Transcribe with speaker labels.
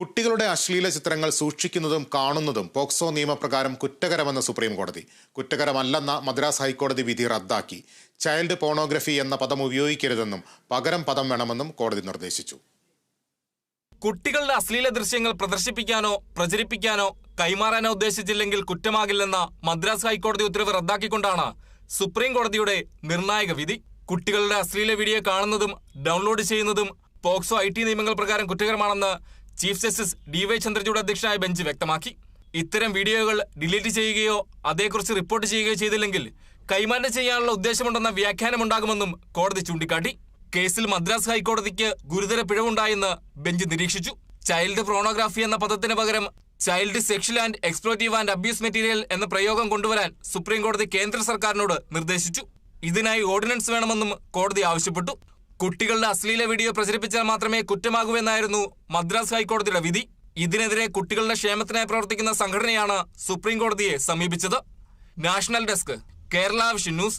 Speaker 1: കുട്ടികളുടെ അശ്ലീല ചിത്രങ്ങൾ സൂക്ഷിക്കുന്നതും കാണുന്നതും പോക്സോ നിയമപ്രകാരം കുറ്റകരമെന്ന് സുപ്രീം കോടതി കുറ്റകരമല്ലെന്ന മദ്രാസ് ഹൈക്കോടതി വിധി റദ്ദാക്കി. ചൈൽഡ് പോണോഗ്രഫി എന്ന പദം ഉപയോഗിക്കരുതെന്നും പകരം പദം വേണമെന്നും കോടതി നിർദ്ദേശിച്ചു.
Speaker 2: കുട്ടികളുടെ അശ്ലീല ദൃശ്യങ്ങൾ പ്രദർശിപ്പിക്കാനോ പ്രചരിപ്പിക്കാനോ കൈമാറാനോ ഉദ്ദേശിച്ചില്ലെങ്കിൽ കുറ്റമാകില്ലെന്ന മദ്രാസ് ഹൈക്കോടതി ഉത്തരവ് റദ്ദാക്കിക്കൊണ്ടാണ് സുപ്രീം കോടതിയുടെ നിർണായക വിധി. കുട്ടികളുടെ അശ്ലീല വീഡിയോ കാണുന്നതും ഡൗൺലോഡ് ചെയ്യുന്നതും പോക്സോ ഐ നിയമങ്ങൾ പ്രകാരം കുറ്റകരമാണെന്ന് chief justice D Y Chandrachud അധ്യക്ഷനായ ബെഞ്ച് വ്യക്തമാക്കി. ഇത്തരം വീഡിയോകൾ ഡിലീറ്റ് ചെയ്യുകയോ അതേക്കുറിച്ച് റിപ്പോർട്ട് ചെയ്യുകയോ ചെയ്തില്ലെങ്കിൽ കൈമാറ്റം ചെയ്യാനുള്ള ഉദ്ദേശമുണ്ടെന്ന വ്യാഖ്യാനമുണ്ടാകുമെന്നും കോടതി ചൂണ്ടിക്കാട്ടി. കേസിൽ മദ്രാസ് ഹൈക്കോടതിക്ക് ഗുരുതര പിഴവുണ്ടായെന്ന് ബെഞ്ച് നിരീക്ഷിച്ചു. ചൈൽഡ് പ്രോണോഗ്രാഫി എന്ന പദത്തിന് പകരം child sexual and exploitative and abuse material എന്ന പ്രയോഗം കൊണ്ടുവരാൻ സുപ്രീം കോടതി കേന്ദ്ര സർക്കാരിനോട് നിർദ്ദേശിച്ചു. ഇതിനായി ഓർഡിനൻസ് വേണമെന്നും കോടതി ആവശ്യപ്പെട്ടു. കുട്ടികളുടെ അശ്ലീല വീഡിയോ പ്രചരിപ്പിച്ചാൽ മാത്രമേ കുറ്റമാകൂ എന്നായിരുന്നു മദ്രാസ് ഹൈക്കോടതിയുടെ വിധി. ഇതിനെതിരെ കുട്ടികളുടെ ക്ഷേമത്തിനായി പ്രവർത്തിക്കുന്ന സംഘടനയാണ് സുപ്രീം കോടതിയെ സമീപിച്ചത്. National desk Kerala vision news